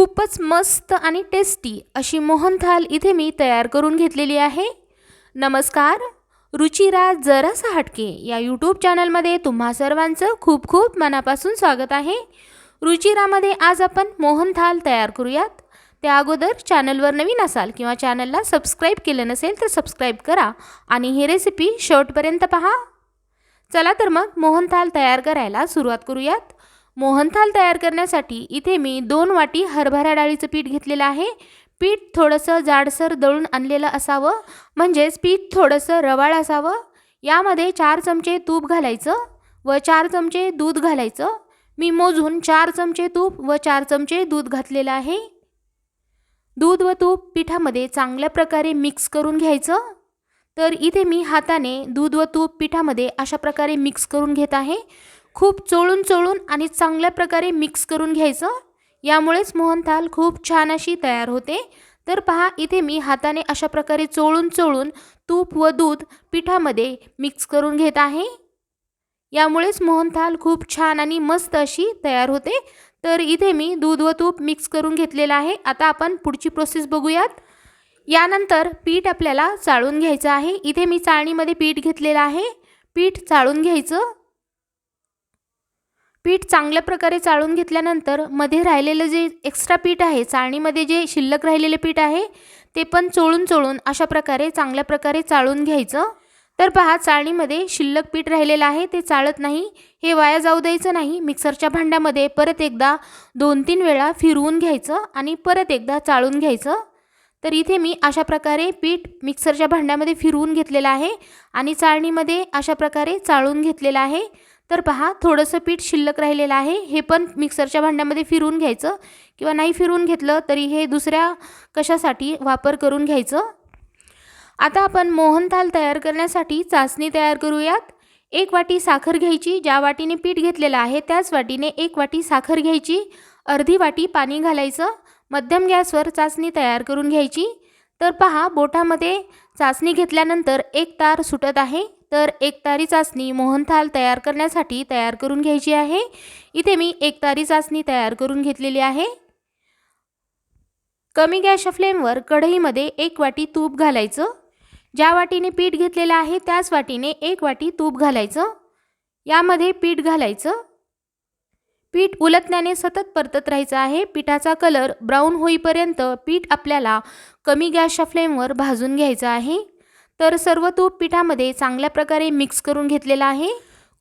खूपच मस्त आणि टेस्टी अशी मोहनथाल इथे मी तयार करून घेतलेली आहे. नमस्कार रुचिरा जरासा हटके या यूट्यूब चॅनलमध्ये तुम्हा सर्वांचं खूप खूप मनापासून स्वागत आहे. रुचिरामध्ये आज आपण मोहनथाल तयार करूयात. त्या अगोदर चॅनलवर नवीन असाल किंवा चॅनलला सबस्क्राईब केलं नसेल तर सबस्क्राईब करा आणि ही रेसिपी शेवटपर्यंत पहा. चला तर मग मोहनथाल तयार करायला सुरुवात करूयात. मोहनथाल तयार करण्यासाठी इथे मी दोन वाटी हरभरा डाळीचं पीठ घेतलेलं आहे. पीठ थोडंसं जाडसर दळून आणलेलं असावं. म्हणजेच पीठ थोडंसं रवाळ असावं. यामध्ये चार चमचे तूप घालायचं व चार चमचे दूध घालायचं. मी मोजून चार चमचे तूप व चार चमचे दूध घातलेलं आहे. दूध व तूप पिठामध्ये चांगल्या प्रकारे मिक्स करून घ्यायचं. तर इथे मी हाताने दूध व तूप पिठामध्ये अशा प्रकारे मिक्स करून घेत आहे. खूप चोळून चोळून आणि चांगल्या प्रकारे मिक्स करून घ्यायचं. यामुळेच मोहनथाल खूप छान अशी तयार होते. तर पहा इथे मी हाताने अशा प्रकारे चोळून चोळून तूप व दूध पिठामध्ये मिक्स करून घेत आहे. यामुळेच मोहनथाल खूप छान आणि मस्त अशी तयार होते. तर इथे मी दूध व तूप मिक्स करून घेतलेलं आहे. आता आपण पुढची प्रोसेस बघूयात. यानंतर पीठ आपल्याला चाळून घ्यायचं आहे. इथे मी चाळणीमध्ये पीठ घेतलेलं आहे. पीठ चाळून घ्यायचं. पीठ चांगल्या प्रकारे चाळून घेतल्यानंतरमध्ये राहिलेलं जे एक्स्ट्रा पीठ आहे चाळणीमध्ये जे शिल्लक राहिलेले पीठ आहे ते पण चोळून चोळून अशा प्रकारे चांगल्या प्रकारे चाळून घ्यायचं. तर पहा चाळणीमध्ये शिल्लक पीठ राहिलेलं आहे ते चाळत नाही हे वाया जाऊ द्यायचं नाही. मिक्सरच्या भांड्यामध्ये परत एकदा दोन तीन वेळा फिरवून घ्यायचं आणि परत एकदा चाळून घ्यायचं. तर इथे मी अशा प्रकारे पीठ मिक्सरच्या भांड्यामध्ये फिरवून घेतलेलं आहे आणि चाळणीमध्ये अशा प्रकारे चाळून घेतलेलं आहे. तर पहा थोडंसं पीठ शिल्लक राहिलेलं आहे. हे पण मिक्सरच्या भांड्यामध्ये फिरून घ्यायचं. किंवा नाही फिरून घेतलं तरी हे दुसऱ्या कशासाठी वापर करून घ्यायचं. आता आपण मोहनथाल तयार करण्यासाठी चाचणी तयार करूयात. एक वाटी साखर घ्यायची ज्या वाटीने पीठ घेतलेलं आहे त्याच वाटीने एक वाटी साखर घ्यायची. अर्धी वाटी पाणी घालायचं. मध्यम गॅसवर चाचणी तयार करून घ्यायची. तर पहा बोटामध्ये चाचणी घेतल्यानंतर एक तार सुटत आहे. तर एकतारी चाचणी मोहनथाल तयार करण्यासाठी तयार करून घ्यायची आहे. इथे मी एकतारी चाचणी तयार करून घेतलेली आहे. कमी गॅसच्या फ्लेमवर कढईमध्ये एक वाटी तूप घालायचं. ज्या वाटीने पीठ घेतलेलं आहे त्याच वाटीने एक वाटी तूप घालायचं. यामध्ये पीठ घालायचं. पीठ उलटण्याने सतत परतत राहायचं आहे. पिठाचा कलर ब्राऊन होईपर्यंत पीठ आपल्याला कमी गॅसच्या फ्लेमवर भाजून घ्यायचं आहे. तर सर्व तूप पिठामध्ये चांगल्या प्रकारे मिक्स करून घेतलेला आहे.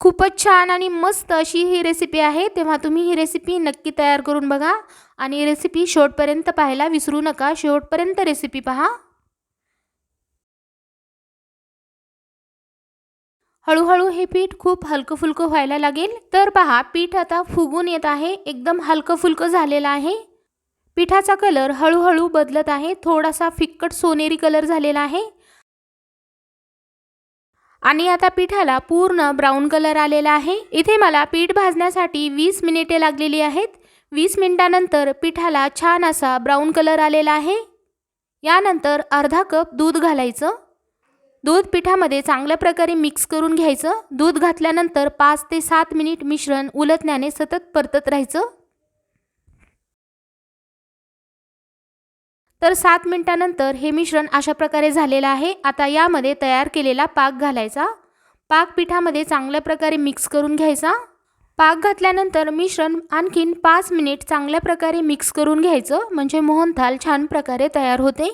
खूपच छान आणि मस्त अशी ही रेसिपी आहे. तेव्हा तुम्ही ही रेसिपी नक्की तयार करून बघा आणि रेसिपी शेवटपर्यंत पाहायला विसरू नका. शेवटपर्यंत रेसिपी पहा. हळूहळू हे पीठ खूप हलकं फुलकं व्हायला लागेल. तर पहा पीठ आता फुगून येत आहे. एकदम हलकं फुलकं झालेलं आहे. पिठाचा कलर हळूहळू बदलत आहे. थोडासा फिक्कट सोनेरी कलर झालेला आहे. आणि आता पिठाला पूर्ण ब्राऊन कलर आलेला आहे. इथे मला पीठ भाजण्यासाठी वीस मिनिटे लागलेली आहेत. वीस मिनिटानंतर पिठाला छान असा ब्राऊन कलर आलेला आहे. यानंतर अर्धा कप दूध घालायचं. दूध पिठामध्ये चांगल्या प्रकारे मिक्स करून घ्यायचं. दूध घातल्यानंतर पाच ते सात मिनिट मिश्रण उलटण्याने सतत परतत राहायचं. तर सात मिनिटानंतर हे मिश्रण अशा प्रकारे झालेलं आहे. आता यामध्ये तयार केलेला पाक घालायचा. पाक पिठामध्ये चांगल्या प्रकारे मिक्स करून घ्यायचा. पाक घातल्यानंतर मिश्रण आणखीन पाच मिनिट चांगल्या प्रकारे मिक्स करून घ्यायचं. म्हणजे मोहनथाल छान प्रकारे तयार होते.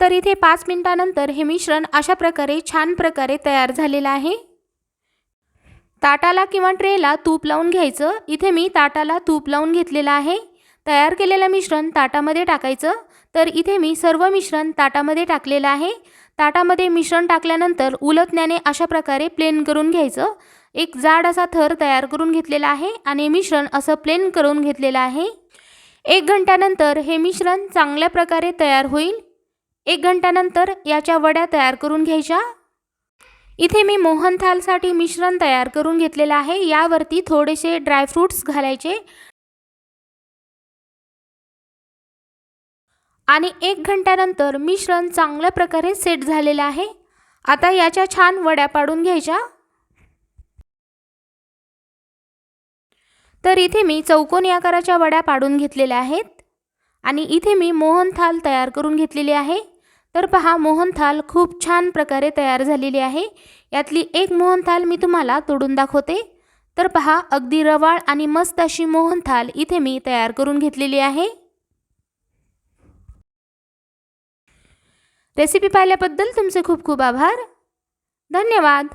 तर इथे पाच मिनिटानंतर हे मिश्रण अशा प्रकारे छान प्रकारे तयार झालेलं आहे. ताटाला किंवा ट्रेला तूप लावून घ्यायचं. इथे मी ताटाला तूप लावून घेतलेलं आहे. तयार केलेलं मिश्रण ताटामध्ये टाकायचं. तर इथे मी सर्व मिश्रण ताटामध्ये टाकलेलं आहे. ताटामध्ये मिश्रण टाकल्यानंतर उलटण्याने अशा प्रकारे प्लेन करून घ्यायचं. एक जाड असा थर तयार करून घेतलेला आहे आणि मिश्रण असं प्लेन करून घेतलेलं आहे. एक घंट्यानंतर हे मिश्रण चांगल्या प्रकारे तयार होईल. एक घंट्यानंतर याच्या वड्या तयार करून घ्यायच्या. इथे मी मोहन थालसाठी मिश्रण तयार करून घेतलेलं आहे. यावरती थोडेसे ड्रायफ्रूट्स घालायचे. आणि एक घंट्यानंतर मिश्रण चांगल्या प्रकारे सेट झालेलं आहे. आता याच्या छान वड्या पाडून घ्यायच्या. तर इथे मी चौकोनी आकाराच्या वड्या पाडून घेतलेल्या आहेत. आणि इथे मी मोहन थाल तयार करून घेतलेली आहे. तर पहा मोहनथाल खूप छान प्रकारे तयार झालेली आहे. यातली एक मोहनथाल मी तुम्हाला तोडून दाखवते. तर पहा अगदी रवाळ आणि मस्त अशी मोहनथाल इथे मी तयार करून घेतलेली आहे. रेसिपी पाहिल्याबद्दल तुमचे खूप खूप आभार. धन्यवाद.